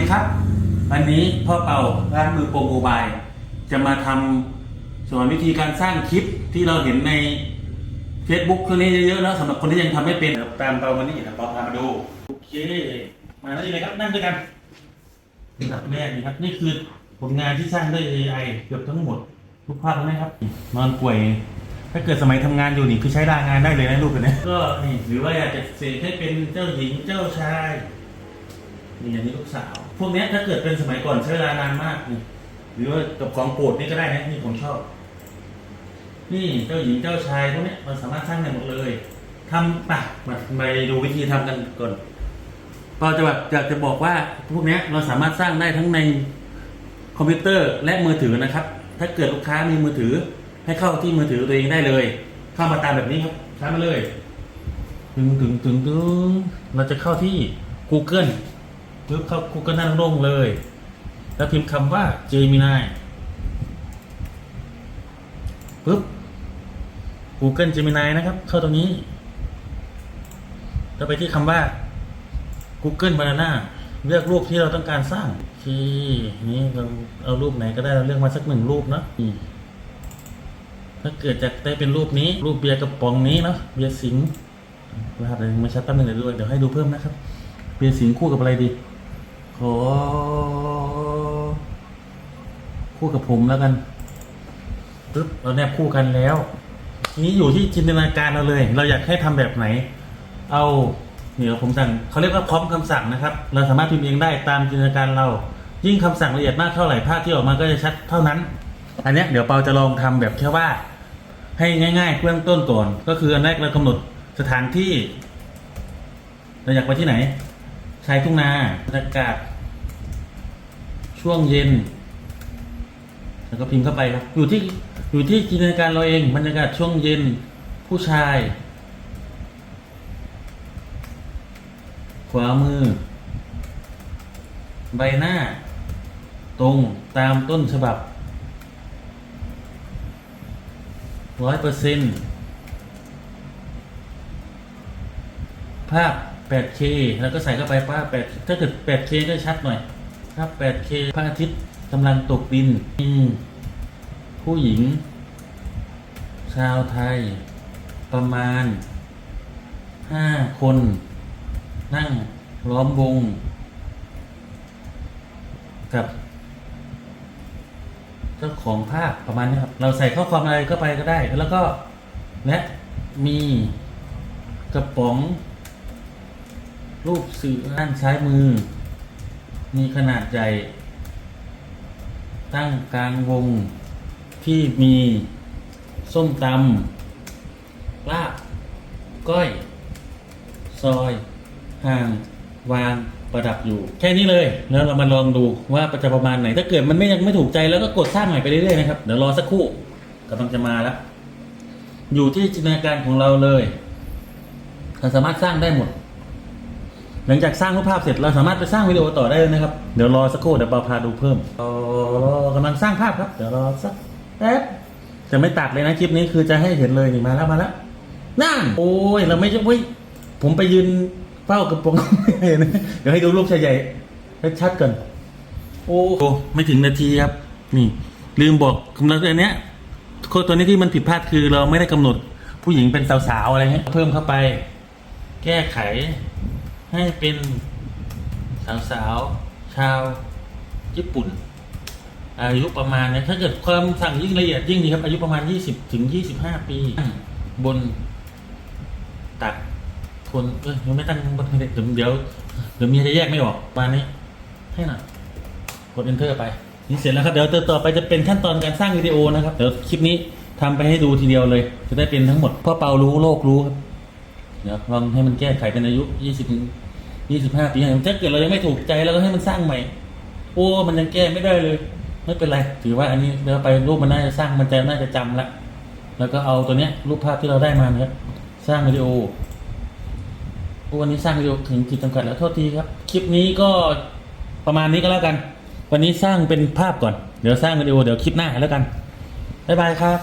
ดีครับ วันนี้พ่อเป่าร้านมือโปรโมบาย จะมาทำสอนวิธีการสร้างคลิปที่เราเห็นใน Facebook ช่วงนี้เยอะๆแล้วสำหรับคนที่ยังทำไม่เป็นเดี๋ยวตามเป่ามานี่นะเป่าพามาดูโอเคมาแล้วยังไงครับนั่งด้วยกันนี่ครับแรกนี่ครับ นี่คือผลงานที่สร้างด้วย AI เกือบทั้งหมด ทุกภาพเลยนะครับ นอนป่วย ถ้าเกิดสมัยทำงานอยู่นี่คือใช้ลางานได้เลยนะรูปแบบนี้ก็นี่หรือว่าอยากจะเสกให้เป็นเจ้าหญิงเจ้าชาย นี่อันนี้ลูกสาว พวกเนี้ยถ้าเกิดเป็นสมัยก่อนใช้เวลานานมากนี่หรือว่ากับของโปรดนี่ก็ได้นะนี่ผมชอบ นี่เจ้าหญิงเจ้าชายพวกเนี้ยเราสามารถสร้างได้หมดเลยทำปะมาไปดูวิธีทำกันก่อนเราจะแบบอยากจะบอกว่าพวกนี้เราสามารถสร้างได้ทั้งในคอมพิวเตอร์และมือถือนะครับ ถ้าเกิดลูกค้ามีมือถือ ให้เข้าที่มือถือตัวเองได้เลย เข้ามาตามแบบนี้ครับใช้มาเลยตึงตึงตึงตึงเราจะเข้าที่ Google ปึ๊บเข้า Google น้าโล่งเลย แล้วพิมพ์คำว่า Gemini ปึ๊บ Google Gemini นะครับ เข้าตรงนี้แล้วไปที่คำว่า Google Banana เลือกรูปที่เราต้องการสร้างโอเคนี่เราเอารูปไหนก็ได้เราเลือกมาสักหนึ่งรูปเนาะถ้าเกิดจากได้เป็นรูปนี้ รูปเบียร์กระป๋องนี้เนาะเบียร์สิงห์รหัสอะไรไม่ชัดแป๊บนึงเดี๋ยวดูเดี๋ยวให้ดูเพิ่มนะครับ เบียร์สิงห์คู่กับอะไรดี ขอคู่กับผมแล้วกันปึ๊บเราแนบคู่กันแล้ว ทีนี้อยู่ที่จินตนาการเราเลย เราอยากให้ทำแบบไหน เอาเดี๋ยวผมสั่งเขาเรียกว่าพร้อมคำสั่งนะครับ เราสามารถพิมพ์เองได้ตามจินตนาการเรา ยิ่งคำสั่งละเอียดมากเท่าไหร่ภาพที่ออกมาก็จะชัดเท่านั้น อันนี้เดี๋ยวเปาจะลองทำแบบแค่ว่า ให้ง่ายๆเบื้องต้นก่อน ก็คืออันแรกเรากำหนดสถานที่ เราอยากไปที่ไหนชายทุ่งนาบรรยากาศ ช่วงเย็น แล้วก็พิมพ์เข้าไปครับ อยู่ที่อยู่ที่จินตนาการเราเองบรรยากาศช่วงเย็นผู้ชาย ขวามือ ใบหน้า ตรงตามต้นฉบับร้อยเปอร์เซ็นภาพ 8K แล้วก็ใส่เข้าไปภาพ8ถ้าเกิด 8K ก็ชัดหน่อย ภาพ 8K พระอาทิตย์กำลังตกดินมีผู้หญิง ชาวไทย ประมาณ 5 คน นั่งล้อมวง กับ เจ้าของภาพประมาณนี้ครับ เราใส่ข้อความอะไรเข้าไปก็ได้ แล้วก็และมีกระป๋อง รูปสื่อด้านซ้ายมือ มีขนาดใหญ่ ตั้งกลางวงที่มีส้มตำลาบก้อย ซอย ห่าง วางประดับอยู่ แค่นี้เลยแล้วเรามาลองดูว่าจะประมาณไหน ถ้าเกิดมันไม่ยังไม่ถูกใจแล้วก็กดสร้างใหม่ไปเรื่อยๆนะครับ เดี๋ยวรอสักครู่กำลังจะมาแล้ว อยู่ที่จินตนาการของเราเลยเราสามารถสร้างได้หมด หลังจากสร้างรูปภาพเสร็จเราสามารถไปสร้างวิดีโอต่อได้เลยนะครับ เดี๋ยวรอสักครู่เดี๋ยวเปาพาดูเพิ่มรอกำลังสร้างภาพครับ เดี๋ยวรอสักแป๊บจะไม่ตัดเลยนะคลิปนี้คือจะให้เห็นเลยนี่มาแล้วมาแล้วนั่นโอ้ยเราไม่ใช่เว้ยผมไปยืนเฝ้ากระโปรงไม่เห็นเดี๋ยวให้ดูรูปชายใหญ่ให้ชัดก่อนโอ้ไม่ถึงนาทีครับ นี่ ลืมบอกกำลังตัวเนี้ยโค้ดตัวนี้ที่มันผิดพลาดคือเราไม่ได้กำหนดผู้หญิงเป็นสาวๆอะไรเงี้ยเพิ่มเข้าไป แก้ไข ให้เป็นสาวๆชาวญี่ปุ่น อายุประมาณเนี้ยถ้าเกิดความสั่งยิ่งละเอียดยิ่งดีครับ อายุประมาณ 20 ถึง 25 ปี บนตักคนเอ้ยยังไม่ตั้งบนเดี๋ยวเดี๋ยวเดี๋ยวมีจะแยกไม่ออกประมาณนี้ให้หน่อยกด enter ไป นี่เสร็จแล้วครับ เดี๋ยวต่อไปจะเป็นขั้นตอนการสร้างวิดีโอนะครับ เดี๋ยวคลิปนี้ทำไปให้ดูทีเดียวเลย จะได้เป็นทั้งหมดพ่อเปารู้โลกรู้ครับ เดี๋ยวลองให้มันแก้ไขเป็นอายุ20ถึง25ปีถ้าเกิดเรายังไม่ถูกใจเราก็ให้มันสร้างใหม่ โอ้มันยังแก้ไม่ได้เลย ไม่เป็นไร ถือว่าอันนี้เดี๋ยวไปรูปมันน่าจะสร้างมันจะน่าจะจำละแล้วก็เอาตัวเนี้ยรูปภาพที่เราได้มาเนี่ยสร้างวิดีโอโอ้วันนี้สร้างวิดีโอถึงขีดจำกัดแล้วโทษทีครับ คลิปนี้ก็ประมาณนี้ก็แล้วกัน วันนี้สร้างเป็นภาพก่อน เดี๋ยวสร้างวิดีโอเดี๋ยวคลิปหน้าแล้วกัน บ๊ายบายครับ